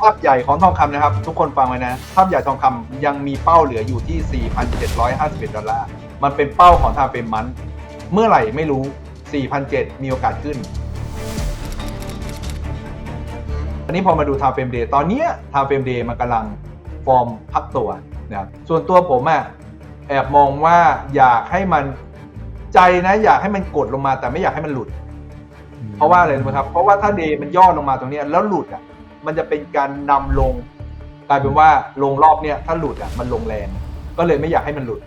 ภาพใหญ่ของทองคำนะครับ ทุกคนฟังไว้นะ ภาพใหญ่ทองคำยังมีเป้าเหลืออยู่ที่ 4,751 ดอลลาร์ มันเป็นเป้าของทางเป็นมัน เมื่อไหร่ไม่รู้ 4,700 มีโอกาสขึ้นอันนี้พอมาดู time frame day ตอนเนี้ย time frame day มันกำลังฟอร์มพักตัวนะครับส่วนตัวผมอะแอบมองว่าอยากให้มันใจนะอยากให้มันกดลงมาแต่ไม่อยากให้มันหลุด เพราะว่าอะไรรู้ไหมครับ เพราะว่าถ้าเดย์มันย่อลงมาตรงนี้แล้วหลุดอะ มันจะเป็นการนำลงกลายเป็นว่าลงรอบเนี้ยถ้าหลุดอะมันลงแรงก็เลยไม่อยากให้มันหลุด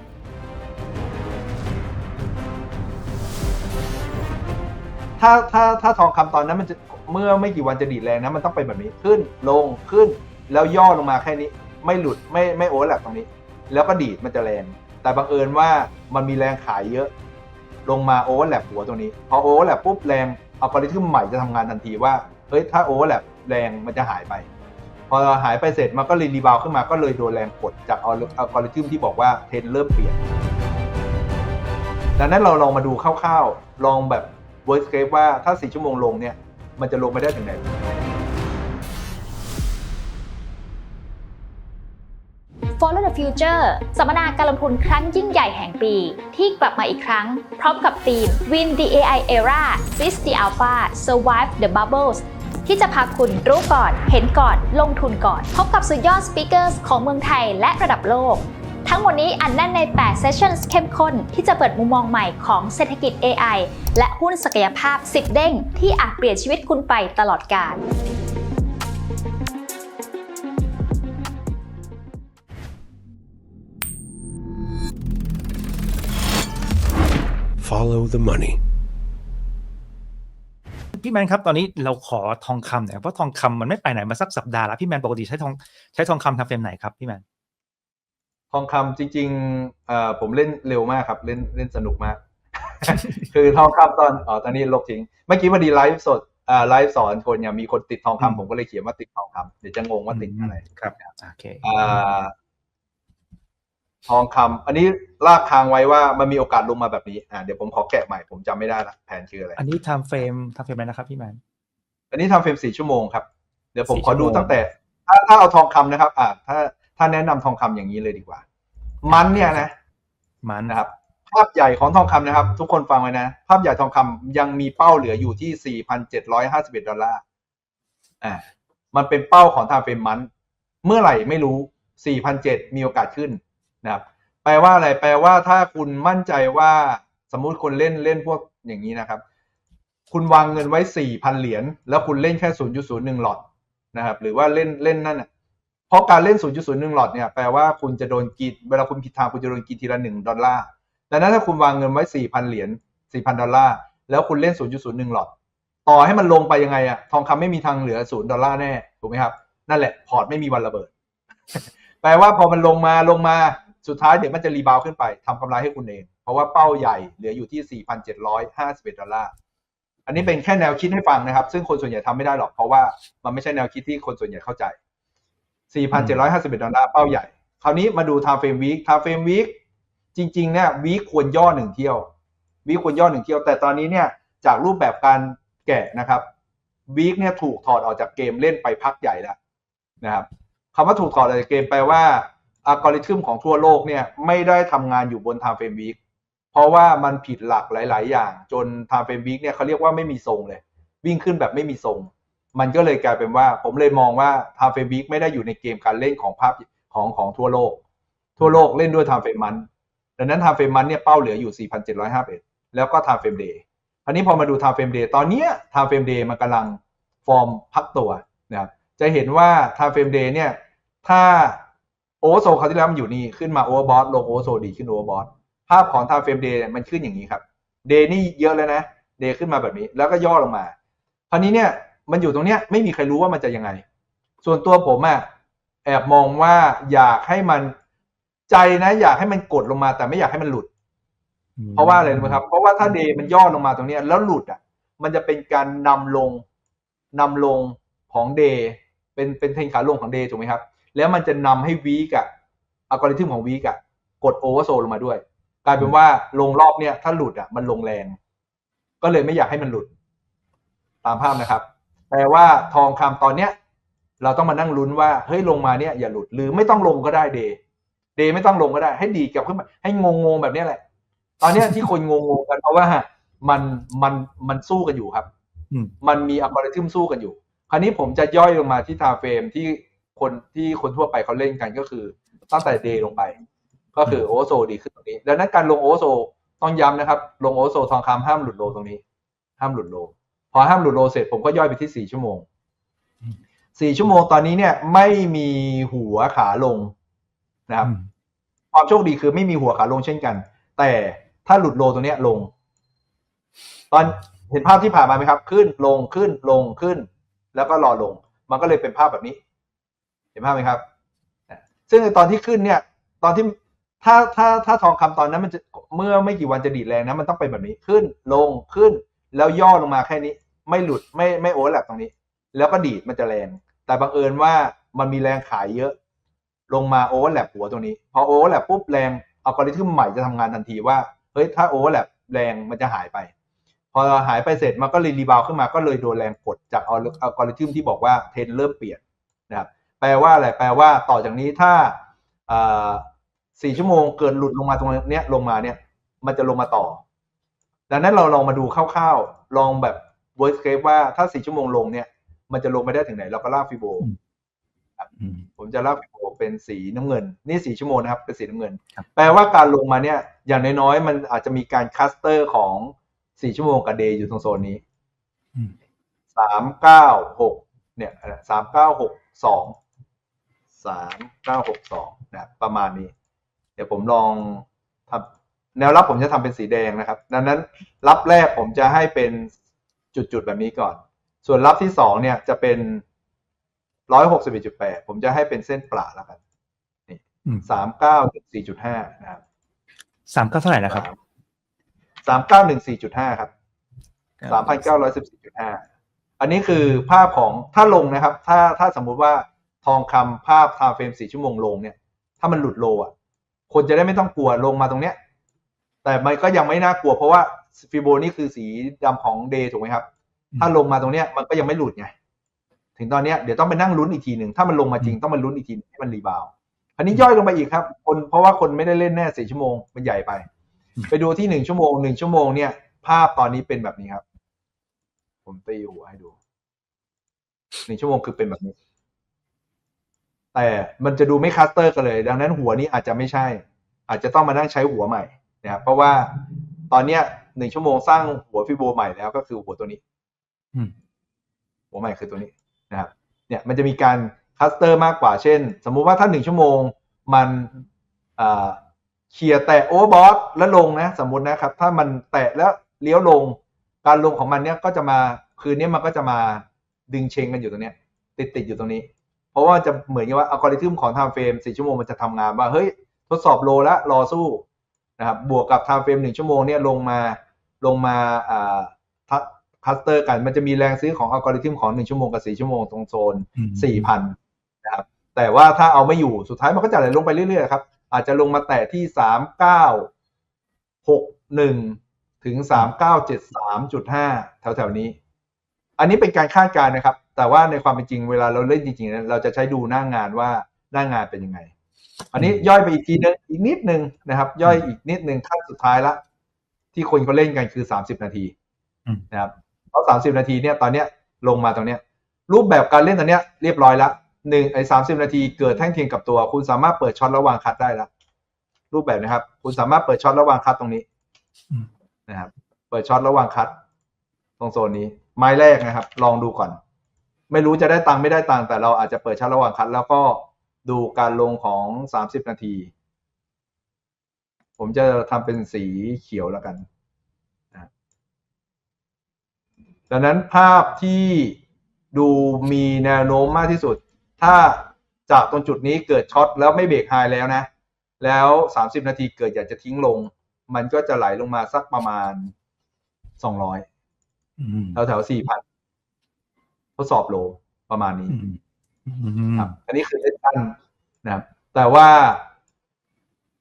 ถ้าถ้าถ้าทองคำตอนนั้นมันจะเมื่อไม่กี่วันจะดีดแรงนะมันต้องเป็นแบบนี้ขึ้นลงขึ้น แล้วย่อลงมาแค่นี้ ไม่หลุดไม่ไม่โอเวอร์แลปตรงนี้ แล้วก็ดีดมันจะแรง แต่บังเอิญว่ามันมีแรงขายเยอะ ลงมาโอเวอร์แลปหัวตรงนี้ พอโอเวอร์แลปปุ๊บแรงอัลกอริทึมใหม่จะทำงานทันทีว่าเฮ้ยถ้าโอเวอร์แลป แรงมันจะหายไป พอหายไปเสร็จมันก็รีรีบาวขึ้นมาก็เลยโดนแรงกดจากอัลกอริทึมที่บอกว่าเทรนเริ่มเปลี่ยน ดังนั้นเราลองมาดูคร่าวๆ ลองแบบ worst case ว่าถ้า 4 ชั่วโมงลงเนี่ยมันจะลงไปได้ถึงไหนฟ Follow the Future สัมมนาการลงทุนครั้งยิ่งใหญ่แห่งปี ที่กลับมาอีกครั้ง พร้อมกับธีม Win the AI Era Seize the Alpha Survive the Bubbles ที่จะพาคุณรู้ก่อน เห็นก่อน ลงทุนก่อน พบกับสุดยอดสปีกเกอร์ของเมืองไทยและระดับโลก ทั้งหมดนี้อันแน่นใน 8 เซสชั่นเข้มข้น ที่จะเปิดมุมมองใหม่ของเศรษฐกิจ AI และหุ้นศักยภาพ 10 เด้ง ที่อาจเปลี่ยนชีวิตคุณไปตลอดกาล Follow the money. พี่แมนครับตอนนี้เราขอทองคำหน่อยเพราะทองคำมันไม่ไปไหนมาสักสัปดาห์แล้วพี่แมนปกติใช้ทองใช้ทองคำทำเฟรมไหนครับพี่แมนทองคำจริงๆเอ่อผมเล่นเร็วมากครับ เล่นเล่นสนุกมาก คือทองคำตอนอ๋อตอนนี้ลบทิ้งเมื่อกี้พอดีไลฟ์สดอ่าไลฟ์สอนคนเนี่ยมีคนติดทองอืมคำผมก็เลยเขียนว่าติดทองคำเดี๋ยวจะงงว่าติดอะไรครับโอเคอ่า ทองคำอันนี้ลากค้างไว้ว่ามันมีโอกาสลงมาแบบนี้อ่าเดี๋ยวผมขอแกะใหม่ผมจำไม่ได้ละแผนชื่ออะไรอันนี้ทำเฟรมทำเฟรมอะไรนะครับพี่แมนอันนี้ทำเฟรมสี่ชั่วโมงครับเดี๋ยวผมสี่ขอดูชั่วโมงตั้งแต่ ถ้าถ้าเอาทองคำนะครับ อ่า ถ้าถ้าแนะนำทองคำอย่างนี้เลยดีกว่า มันเนี่ยนะ มันนะครับ ภาพใหญ่ของทองคำนะครับ ทุกคนฟังไว้นะ ภาพใหญ่ทองคำยังมีเป้าเหลืออยู่ที่4,751ดอลลาร์อ่ามันเป็นเป้าของทางเฟรมมัน เมื่อไหร่ไม่รู้4,700มีโอกาสขึ้น นะครับแปลว่าอะไรแปลว่าถ้าคุณมั่นใจว่าสมมุติคนเล่นเล่นพวกอย่างนี้นะครับ คุณวางเงินไว้4,000เหรียญแล้วคุณเล่นแค่0.01หนึ่งหลอดนะครับ หรือว่าเล่นเล่นนั่นน่ะเพราะการเล่น0.01หนึ่งหลอดเนี่ยแปลว่าคุณจะโดนกินเวลาคุณผิดทางคุณจะโดนกินทีละ1ดอลลาร์ดังนั้นถ้าคุณวางเงินไว้4,000เหรียญ4,000ดอลลาร์แล้วคุณเล่น0.01หนึ่งหลอดต่อให้มันลงไปยังไงอะทองคำไม่มีทางเหลือ0ดอลลาร์แน่ถูกไหมครับ นั่นแหละพอร์ตไม่มีวันระเบิด แปลว่าพอมันลงมาลงมา สุดท้ายเดี๋ยวมันจะรีบาวขึ้นไปทำกำไรให้คุณเอง เพราะว่าเป้าใหญ่เหลืออยู่ที่ 4,751 ดอลลาร์ อันนี้เป็นแค่แนวคิดให้ฟังนะครับ ซึ่งคนส่วนใหญ่ทำไม่ได้หรอก เพราะว่ามันไม่ใช่แนวคิดที่คนส่วนใหญ่เข้าใจ 4,751 ดอลลาร์เป้าใหญ่ คราวนี้มาดู time frame week time frame week จริงๆเนี่ยวีคควรย่อหนึ่งเที่ยววีคควรย่อหนึ่งเที่ยว แต่ตอนนี้เนี่ยจากรูปแบบการแกะนะครับวีคเนี่ยถูกถอดออกจากเกมเล่นไปพักใหญ่แล้วนะครับคำว่าถูกถอดออกจากเกมแปลว่า อัลกอริทึมของทั่วโลกเนี่ยไม่ได้ทำงานอยู่บน time frame week เพราะว่ามันผิดหลักหลาย ๆ อย่าง จน time frame week เนี่ยเขาเรียกว่าไม่มีทรงเลย วิ่งขึ้นแบบไม่มีทรง มันก็เลยกลายเป็นว่า ผมเลยมองว่า time frame week ไม่ได้อยู่ในเกมการเล่นของภาพของของทั่วโลก ทั่วโลกเล่นด้วย time frame มันดังนั้น time frame มันเนี่ยเป้าเหลืออยู่ 4,751 แล้วก็ time frame day อันนี้พอมาดู time frame day ตอนเนี้ย time frame day มันกำลังฟอร์มพักตัวนะครับจะเห็นว่า time frame day เนี่ยถ้า โอเวอร์โซคราวที่แล้วมันอยู่นี่ขึ้นมาโอเวอร์บอทลงโอเวอร์โซดีขึ้นโอเวอร์บอทภาพของ time frame day มันขึ้นอย่างนี้ครับ day นี่เยอะแล้วนะ day ขึ้นมาแบบนี้แล้วก็ย่อลงมาคราวนี้เนี่ยมันอยู่ตรงเนี้ยไม่มีใครรู้ว่ามันจะยังไง ส่วนตัวผมอะแอบมองว่าอยากให้มันใจนะ อยากให้มันกดลงมา แต่ไม่อยากให้มันหลุด เพราะว่าอะไรรู้ไหมครับ เพราะว่าถ้าเดย์มันย่อลงมาตรงเนี้ยแล้วหลุดอะ มันจะเป็นการนำลงนำลงของเดย์เป็นเป็นเทรนขาลงของเดย์ถูกไหมครับ แล้วมันจะนำให้วีกอะอัลกอริทึมของวีกอะกดโอเวอร์โซลงมาด้วย กลายเป็นว่าลงรอบเนี้ยถ้าหลุดอะมันลงแรง ก็เลยไม่อยากให้มันหลุด ตามภาพนะครับแปลว่าทองคำตอนเนี้ย เราต้องมานั่งลุ้นว่าเฮ้ยลงมาเนี่ยอย่าหลุดหรือไม่ต้องลงก็ได้เดย์เดย์ไม่ต้องลงก็ได้ ให้ดีดกลับขึ้นมาให้งงงๆแบบเนี้ยแหละ ตอนเนี้ยที่คนงงๆกันเพราะว่ามันมันมันสู้กันอยู่ครับอืมมันมีอัลกอริทึมสู้กันอยู่ คราวนี้ผมจะย่อยลงมาที่ทาเฟรมที่ คนที่คนทั่วไปเขาเล่นกันก็คือตั้งแต่เดย์ลงไป ก็คือโอเวอร์โซดีขึ้นตรงนี้ ดังนั้นการลงโอเวอร์โซต้องย้ำนะครับ ลงโอเวอร์โซทองคำห้ามหลุดโลตรงนี้ ห้ามหลุดโล พอห้ามหลุดโลเสร็จผมก็ย่อยไปที่สี่ชั่วโมงอืมสี่ชั่วโมงตอนนี้เนี่ยไม่มีหัวขาลงนะครับอืมความโชคดีคือไม่มีหัวขาลงเช่นกัน แต่ถ้าหลุดโลตรงเนี้ยลง ตอนเห็นภาพที่ผ่านมาไหมครับ ขึ้นลงขึ้นลงขึ้น แล้วก็รอลง มันก็เลยเป็นภาพแบบนี้ เห็นภาพไหมครับ ซึ่งตอนที่ขึ้นเนี่ย ตอนที่ถ้าถ้าถ้าทองคำตอนนั้นมันจะเมื่อไม่กี่วันจะดีดแรงนะมันต้องเป็นแบบนี้ขึ้นลงขึ้น แล้วย่อลงมาแค่นี้ ไม่หลุดไม่ไม่โอเวอร์แลปตรงนี้ แล้วก็ดีดมันจะแรง แต่บังเอิญว่ามันมีแรงขายเยอะ ลงมาโอเวอร์แลปหัวตรงนี้ พอโอเวอร์แลปปุ๊บแรงอัลกอริทึมใหม่จะทำงานทันทีว่าเฮ้ยถ้าโอเวอร์แลปแรงมันจะหายไป พอหายไปเสร็จมันก็เลยรีบาวขึ้นมาก็เลยโดนแรงกดจากอัลกอริทึมที่บอกว่าเทรนเริ่มเปลี่ยนนะครับ แปลว่าอะไรแปลว่าต่อจากนี้ถ้าสี่ชั่วโมงเกินหลุดลงมาตรงเนี้ยลงมาเนี่ย มันจะลงมาต่อ ดังนั้นเราลองมาดูคร่าวๆลองแบบ worst case ว่าถ้าสี่ชั่วโมงลงเนี่ย มันจะลงไปได้ถึงไหน เราก็ลากฟิโบอืมผมจะลากฟิโบเป็นสีน้ำเงิน นี่สี่ชั่วโมงนะครับเป็นสีน้ำเงินครับแปลว่าการลงมาเนี่ย อย่างน้อยๆมันอาจจะมีการคัสเตอร์ของสี่ชั่วโมงกับเดย์อยู่ตรงโซนนี้อืมสามเก้าหกเนี่ยสามเก้าหกสอง สามเก้าหกสองนะประมาณนี้ เดี๋ยวผมลองทำแนวรับผมจะทำเป็นสีแดงนะครับ ดังนั้นรับแรกผมจะให้เป็นจุดๆแบบนี้ก่อน ส่วนรับที่สองเนี่ยจะเป็นร้อยหกสิบเอ็ดจุดแปดผมจะให้เป็นเส้นประแล้วกันอืมสามเก้าหนึ่งสี่จุดห้านะครับสามเก้าเท่าไหร่นะครับสามเก้าหนึ่งสี่จุดห้าครับสามพันเก้าร้อยสิบสี่จุดห้าอันนี้คือภาพของถ้าลงนะครับ ถ้าถ้าสมมุติว่า ทองคำภาพทาเฟรมสี่ชั่วโมงลงเนี่ยถ้ามันหลุดโลอะคนจะได้ไม่ต้องกลัวลงมาตรงเนี้ย แต่มันก็ยังไม่น่ากลัวเพราะว่าฟิโบนี่คือสีดำของเดย์ถูกไหมครับอืมถ้าลงมาตรงเนี้ยมันก็ยังไม่หลุดไงถึงตอนเนี้ยเดี๋ยวต้องไปนั่งลุ้นอีกทีหนึ่งถ้ามันลงมาจริงต้องมาลุ้นอีกทีให้มันรีบาวด์อันนี้ย่อยลงไปอีกครับคนเพราะว่าคนไม่ได้เล่นแน่สี่ชั่วโมงมันใหญ่ไป ไปดูที่หนึ่งชั่วโมงหนึ่งชั่วโมงเนี่ย ภาพตอนนี้เป็นแบบนี้ครับ ผมตีหัวให้ดูหนึ่งชั่วโมงคือเป็นแบบนี้ แต่มันจะดูไม่คัสเตอร์กันเลย ดังนั้นหัวนี้อาจจะไม่ใช่ อาจจะต้องมานั่งใช้หัวใหม่นะครับเพราะว่าตอนเนี้ยหนึ่งชั่วโมงสร้างหัวฟิโบใหม่แล้วก็คือหัวตัวนี้อืมหัวใหม่คือตัวนี้นะครับ เนี่ยมันจะมีการคัสเตอร์มากกว่าเช่น สมมุติว่าถ้าหนึ่งชั่วโมงมันอ่าเคลียร์แตะโอเวอร์บอสแล้วลงนะ สมมุตินะครับ ถ้ามันแตะแล้วเลี้ยวลง การลงของมันเนี่ยก็จะมาคืนนี้มันก็จะมาดึงเชงกันอยู่ตรงเนี้ยติดติดๆอยู่ตรงนี้ เพราะว่าจะเหมือนกับว่าอัลกอริทึมของ time frame 4ชั่วโมงมันจะทำงานว่าเฮ้ยทดสอบโลแล้วรอสู้นะครับบวกกับ time frame 1ชั่วโมงเนี่ยลงมาลงมาอ่าคัสเตอร์กันมันจะมีแรงซื้อของอัลกอริทึมของ 1 ชั่วโมงกับ 4 ชั่วโมงตรงโซนอืม4,000 นะครับแต่ว่าถ้าเอาไม่อยู่สุดท้ายมันก็จะไหลลงไปเรื่อยๆครับ อาจจะลงมาแตะที่ 3961 ถึง 3973.5 แถวๆนี้ อันนี้เป็นการคาดการณ์นะครับ แต่ว่าในความเป็นจริงเวลาเราเล่นจริงๆเนี่ยเราจะใช้ดูหน้างานว่าหน้างานเป็นยังไง อันนี้ย่อยไปอีกทีนึงอีกนิดนึงนะครับ ย่อยอีกนิดนึงขั้นสุดท้ายละ ที่คนเขาเล่นกันคือ30นาทีอืมนะครับเพราะ30นาทีเนี่ยตอนเนี้ยลงมาตรงเนี้ย รูปแบบการเล่นตอนเนี้ยเรียบร้อยละหนึ่งไอ้สามสิบนาทีเกิดแท่งเทียงกับตัว คุณสามารถเปิดช็อตระหว่างคัดได้ละรูปแบบนะครับ คุณสามารถเปิดช็อตระหว่างคัดตรงนี้อืมนะครับ เปิดช็อตระหว่างคัดตรงโซนนี้ ไม้แรกนะครับ ลองดูก่อน ไม่รู้จะได้ตังค์ไม่ได้ตังค์แต่เราอาจจะเปิดช็อตระหว่างคัด แล้วก็ดูการลงของสามสิบนาที ผมจะทำเป็นสีเขียวแล้วกันนะครับดังนั้นภาพที่ดูมีแนวโน้มมากที่สุด ถ้าจากตรงจุดนี้เกิดช็อตแล้วไม่เบรกไฮแล้วนะ แล้วสามสิบนาทีเกิดอยากจะทิ้งลง มันก็จะไหลลงมาสักประมาณสองร้อยอืมแถวแถวสี่พัน ทดสอบโลประมาณนี้อืมอืมครับอันนี้คือเล่นสั้นนะครับแต่ว่า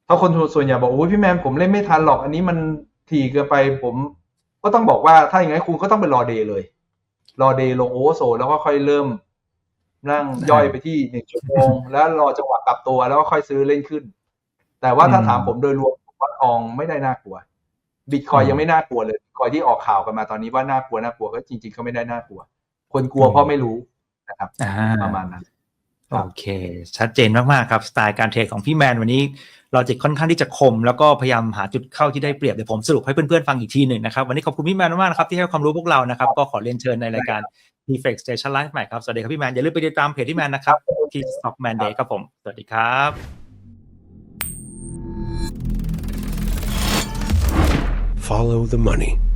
ถ้าคนส่วนใหญ่บอกโอ้ยพี่แมนผมเล่นไม่ทันหรอก อันนี้มันถี่เกินไปผมก็ต้องบอกว่าถ้าอย่างนั้นคุณก็ต้องไปรอเดย์เลย รอเดย์ลงโอเวอร์โซลแล้วก็ค่อยเริ่ม นั่งย่อยไปที่หนึ่งชั่วโมง แล้วรอจังหวะกลับตัวแล้วก็ค่อยซื้อเล่นขึ้น แต่ว่าถ้าอืมถามผมโดยรวมผมว่าทองไม่ได้น่ากลัวบิตคอยอืมยังไม่น่ากลัวเลยบิตคอยที่ออกข่าวกันมาตอนนี้ว่าน่ากลัวน่ากลัวก็จริง ๆ ก็ไม่ได้น่ากลัว คนกลัวอืมเพราะไม่รู้นะครับอ่าประมาณนั้นครับโอเค ชัดเจนมากๆครับสไตล์การเทรดของพี่แมนวันนี้ลอจิกค่อนข้างที่จะคม แล้วก็พยายามหาจุดเข้าที่ได้เปรียบเดี๋ยวผมสรุปให้เพื่อนๆฟังอีกทีหนึ่งนะครับวันนี้ขอบคุณพี่แมนมากๆนะครับที่ให้ความรู้พวกเรานะครับก็ขอเรียนเชิญในรายการ d e f e c Station Live ใหม่ครับสวัสดีครับพี่แมนอย่าลืมไปติดตามเพจพี่แมนนะครับที่ Stockman Day ครับผมสวัสดีครับ Follow the money.